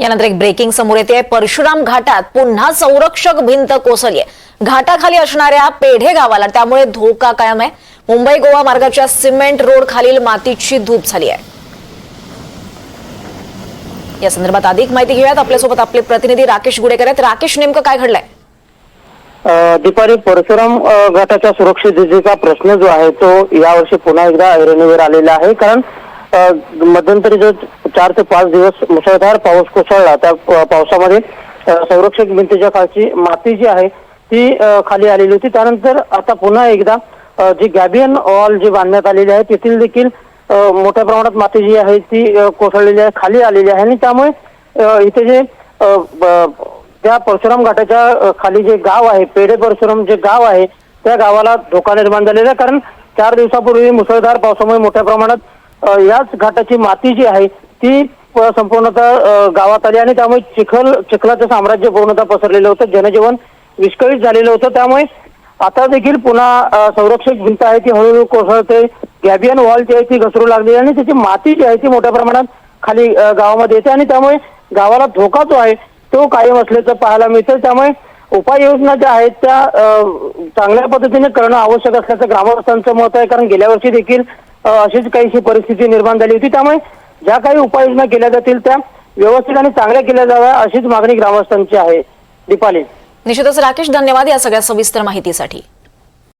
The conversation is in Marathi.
यानंतर एक ब्रेकिंग समोर येते. परशुराम घाटात पुन्हा संरक्षक भिंत कोसळली आहे घाटाखाली असणाऱ्या पेढे गावाला त्यामुळे धोका कायम आहे. मुंबई गोवा मार्गाच्या सिमेंट रोड खालील मातीची धूप झाली आहे या संदर्भात अधिक माहिती घेऊयात. आपल्यासोबत आपले प्रतिनिधी राकेश गुडेकर आहेत. राकेश नेमकं काय घडलंय? दुपारी परशुराम घाटाच्या सुरक्षिततेचा प्रश्न जो आहे तो यावर्षी पुन्हा एकदा ऐरणीवर आलेला आहे. कारण मध्यंतरी जो चार ते पाच दिवस मुसळधार पाऊस कोसळला. त्या पावसामध्ये संरक्षक भिंतीच्या खालची माती जी आहे ती खाली आलेली होती. त्यानंतर आता पुन्हा एकदा जी गॅबियन वॉल जी बांधण्यात आलेली आहे तेथील देखील मोठ्या प्रमाणात माती जी आहे ती कोसळलेली आहे खाली आलेली आहे. आणि त्यामुळे इथे जे त्या परशुराम घाटाच्या खाली जे गाव आहे पेढे परशुराम जे गाव आहे त्या गावाला धोका निर्माण झालेला आहे. कारण चार दिवसापूर्वी मुसळधार पावसामुळे मोठ्या प्रमाणात याच घाटाची माती जी आहे ती संपूर्णतः गावात आली आणि त्यामुळे चिखल चिखलाचं साम्राज्य पूर्णतः पसरलेलं होतं. जनजीवन विस्कळीत झालेलं होतं. त्यामुळे आता देखील पुन्हा संरक्षक भिंत आहे ती हळूहळू कोसळते. गॅबियन वॉल जी आहे ती घसरू लागली आणि त्याची माती जी आहे ती मोठ्या प्रमाणात खाली गावामध्ये येते आणि त्यामुळे गावाला धोका जो आहे तो कायम असल्याचं पाहायला मिळतं. त्यामुळे उपाययोजना ज्या आहेत त्या चांगल्या पद्धतीने करणं आवश्यक असल्याचं ग्रामस्थांचं मत आहे. कारण गेल्या वर्षी देखील अशीच काहीशी परिस्थिती निर्माण झाली होती. त्यामुळे ज्या काही उपाययोजना केल्या जातील त्या व्यवस्थित आणि चांगल्या केल्या जाव्या अशीच मागणी ग्रामस्थांची आहे. दीपाली. निश्चितच राकेश धन्यवाद या सगळ्या सविस्तर माहितीसाठी.